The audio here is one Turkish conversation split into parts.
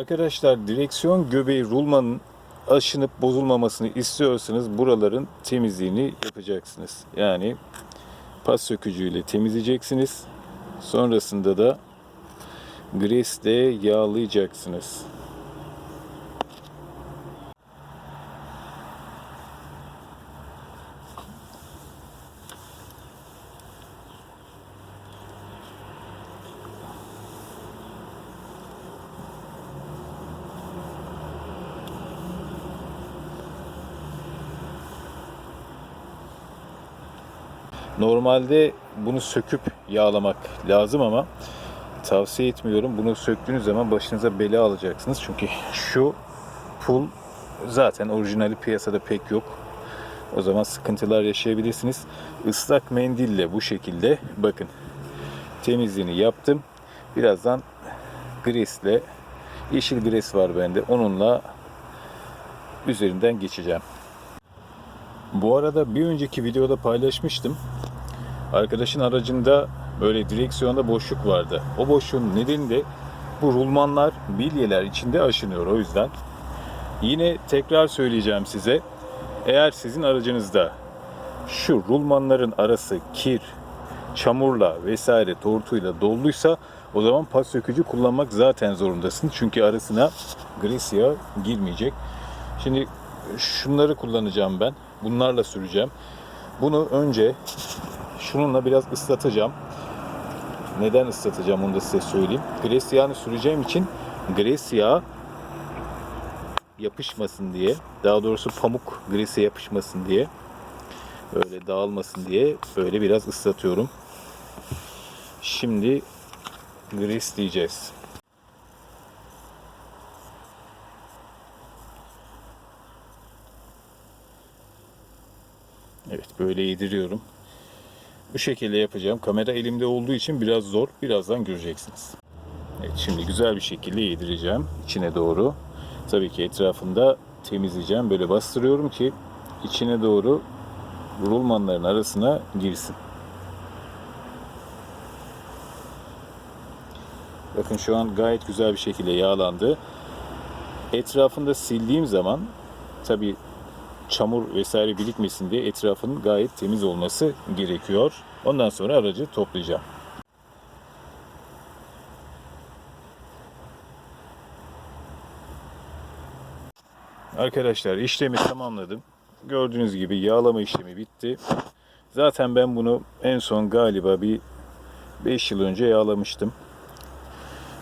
Arkadaşlar direksiyon göbeği rulmanın aşınıp bozulmamasını istiyorsanız buraların temizliğini yapacaksınız. Yani pas sökücüyle temizleyeceksiniz. Sonrasında da gresle yağlayacaksınız. Normalde bunu söküp yağlamak lazım ama tavsiye etmiyorum. Bunu söktüğünüz zaman başınıza bela alacaksınız. Çünkü şu pul zaten orijinali piyasada pek yok. O zaman sıkıntılar yaşayabilirsiniz. Islak mendille bu şekilde bakın temizliğini yaptım. Birazdan gresle yeşil gres var bende. Onunla üzerinden geçeceğim. Bu arada bir önceki videoda paylaşmıştım. Arkadaşın aracında böyle direksiyonda boşluk vardı. O boşluğun nedeni de bu rulmanlar bilyeler içinde aşınıyor o yüzden. Yine tekrar söyleyeceğim size. Eğer sizin aracınızda şu rulmanların arası kir, çamurla vesaire tortuyla dolduysa o zaman pas sökücü kullanmak zaten zorundasın. Çünkü arasına gres yağı girmeyecek. Şimdi şunları kullanacağım ben. Bunlarla süreceğim. Bunu önce şununla biraz ıslatacağım. Neden ıslatacağım onu da size söyleyeyim. Gres yağını süreceğim için gres yapışmasın diye, daha doğrusu pamuk grese yapışmasın diye, böyle dağılmasın diye böyle biraz ıslatıyorum. Şimdi gres diyeceğiz. Evet böyle yediriyorum. Bu şekilde yapacağım. Kamera elimde olduğu için biraz zor. Birazdan göreceksiniz. Evet şimdi güzel bir şekilde yedireceğim içine doğru. Tabii ki etrafında temizleyeceğim. Böyle bastırıyorum ki içine doğru rulmanların arasına girsin. Bakın şu an gayet güzel bir şekilde yağlandı. Etrafında sildiğim zaman tabii çamur vesaire birikmesin diye etrafının gayet temiz olması gerekiyor. Ondan sonra aracı toplayacağım. Arkadaşlar işlemi tamamladım. Gördüğünüz gibi yağlama işlemi bitti. Zaten ben bunu en son galiba bir 5 yıl önce yağlamıştım.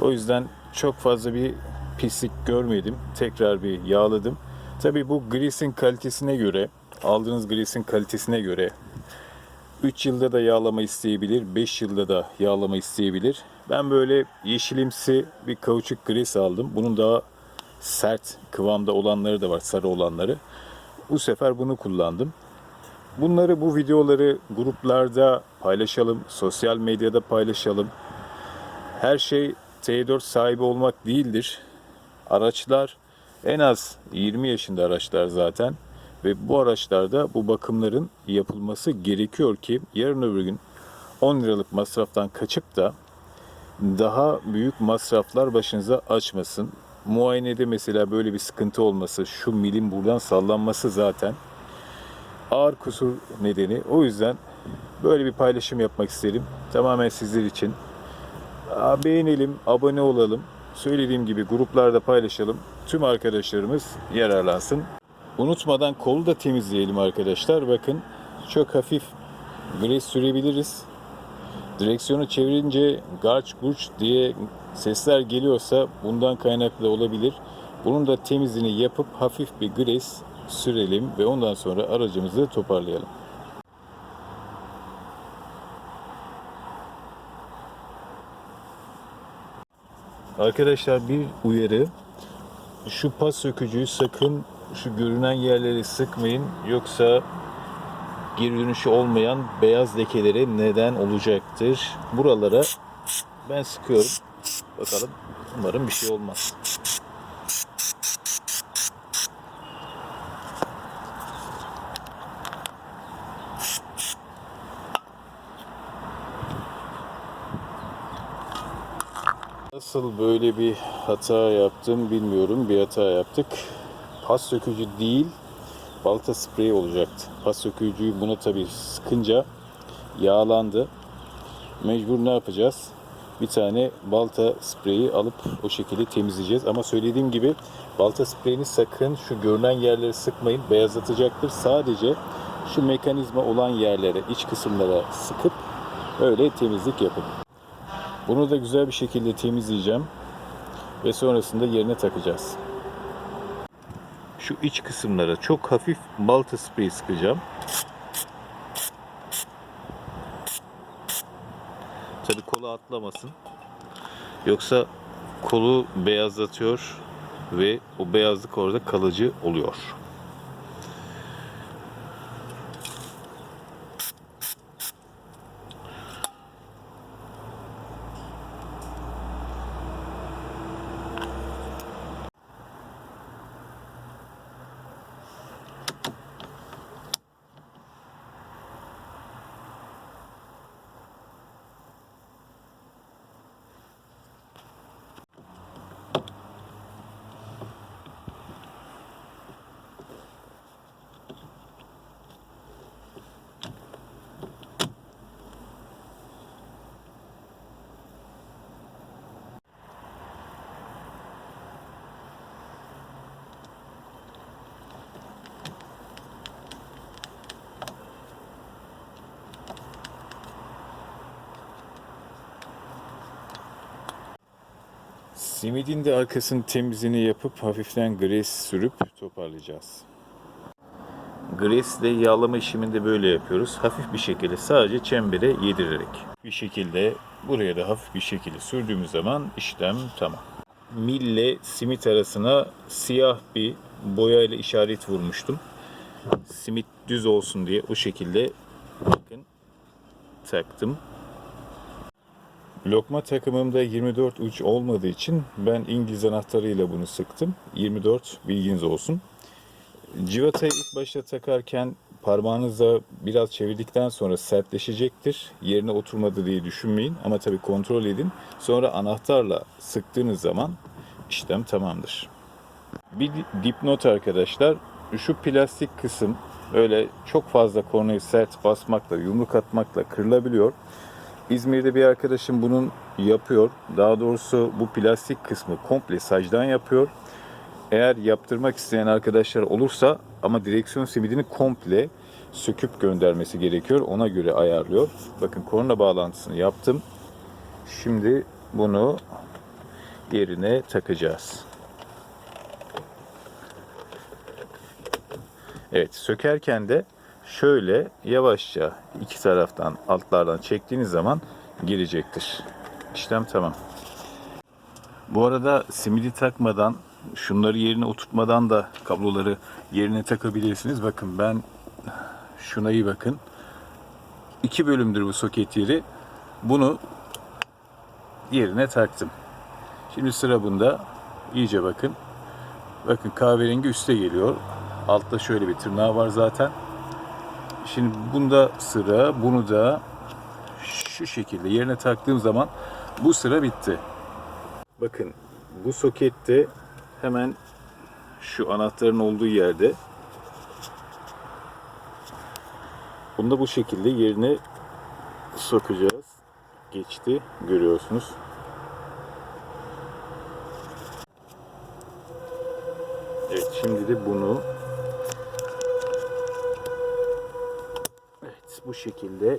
O yüzden çok fazla bir pislik görmedim. Tekrar bir yağladım. Tabi bu grisin kalitesine göre, aldığınız grisin kalitesine göre 3 yılda da yağlama isteyebilir, 5 yılda da yağlama isteyebilir. Ben böyle yeşilimsi bir kauçuk gris aldım. Bunun daha sert kıvamda olanları da var, sarı olanları. Bu sefer bunu kullandım. Bunları bu videoları gruplarda paylaşalım, sosyal medyada paylaşalım. Her şey T4 sahibi olmak değildir. Araçlar en az 20 yaşında araçlar zaten ve bu araçlarda bu bakımların yapılması gerekiyor ki yarın öbür gün 10 liralık masraftan kaçıp da daha büyük masraflar başınıza açmasın. Muayenede mesela böyle bir sıkıntı olması, şu milim buradan sallanması zaten ağır kusur nedeni. O yüzden böyle bir paylaşım yapmak isterim. Tamamen sizler için. Beğenelim, abone olalım. Söylediğim gibi gruplarda paylaşalım. Tüm arkadaşlarımız yararlansın. Unutmadan kolu da temizleyelim arkadaşlar. Bakın çok hafif gres sürebiliriz. Direksiyonu çevirince garç gurç diye sesler geliyorsa bundan kaynaklı olabilir. Bunun da temizliğini yapıp hafif bir gres sürelim ve ondan sonra aracımızı toparlayalım. Arkadaşlar bir uyarı. Şu pas sökücüyü sakın şu görünen yerleri sıkmayın. Yoksa geri dönüşü olmayan beyaz lekelere neden olacaktır. Buralara ben sıkıyorum. Bakalım. Umarım bir şey olmaz. Nasıl böyle bir hata yaptım bilmiyorum. Bir hata yaptık. Pas sökücü değil, balta spreyi olacaktı. Pas sökücüyü buna tabii sıkınca yağlandı. Mecbur ne yapacağız? Bir tane balta spreyi alıp o şekilde temizleyeceğiz. Ama söylediğim gibi balta spreyini sakın şu görünen yerleri sıkmayın. Beyazlatacaktır. Sadece şu mekanizma olan yerlere, iç kısımlara sıkıp öyle temizlik yapın. Bunu da güzel bir şekilde temizleyeceğim ve sonrasında yerine takacağız. Şu iç kısımlara çok hafif balta spreyi sıkacağım. Tabi kolu atlamasın. Yoksa kolu beyazlatıyor ve o beyazlık orada kalıcı oluyor. Simidin de arkasının temizliğini yapıp hafiften gres sürüp toparlayacağız. Gres ile yağlama işimini de böyle yapıyoruz. Hafif bir şekilde sadece çembere yedirerek. Bir şekilde buraya da hafif bir şekilde sürdüğümüz zaman işlem tamam. Mille simit arasına siyah bir boyayla işaret vurmuştum. Simit düz olsun diye o şekilde bakın taktım. Lokma takımımda 24 uç olmadığı için ben İngiliz anahtarıyla bunu sıktım. 24 bilginiz olsun. Civatayı ilk başta takarken parmağınızla biraz çevirdikten sonra sertleşecektir. Yerine oturmadı diye düşünmeyin ama tabii kontrol edin. Sonra anahtarla sıktığınız zaman işlem tamamdır. Bir dipnot arkadaşlar. Şu plastik kısım öyle çok fazla kornayı sert basmakla, yumruk atmakla kırılabiliyor. İzmir'de bir arkadaşım bunun yapıyor. Daha doğrusu bu plastik kısmı komple sacdan yapıyor. Eğer yaptırmak isteyen arkadaşlar olursa ama direksiyon simidini komple söküp göndermesi gerekiyor. Ona göre ayarlıyor. Bakın korna bağlantısını yaptım. Şimdi bunu yerine takacağız. Evet, sökerken de şöyle yavaşça iki taraftan altlardan çektiğiniz zaman girecektir. İşlem tamam. Bu arada simidi takmadan, şunları yerine oturtmadan da kabloları yerine takabilirsiniz. Bakın ben şuna iyi bakın. İki bölümdür bu soket yeri. Bunu yerine taktım. Şimdi sıra bunda. İyice bakın. Bakın kahverengi üste geliyor. Altta şöyle bir tırnağı var zaten. Şimdi bunda sıra bunu da şu şekilde yerine taktığım zaman bu sıra bitti. Bakın bu sokette hemen şu anahtarın olduğu yerde bunu da bu şekilde yerine sokacağız. Geçti görüyorsunuz. Evet şimdi de bunu bu şekilde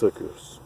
takıyoruz.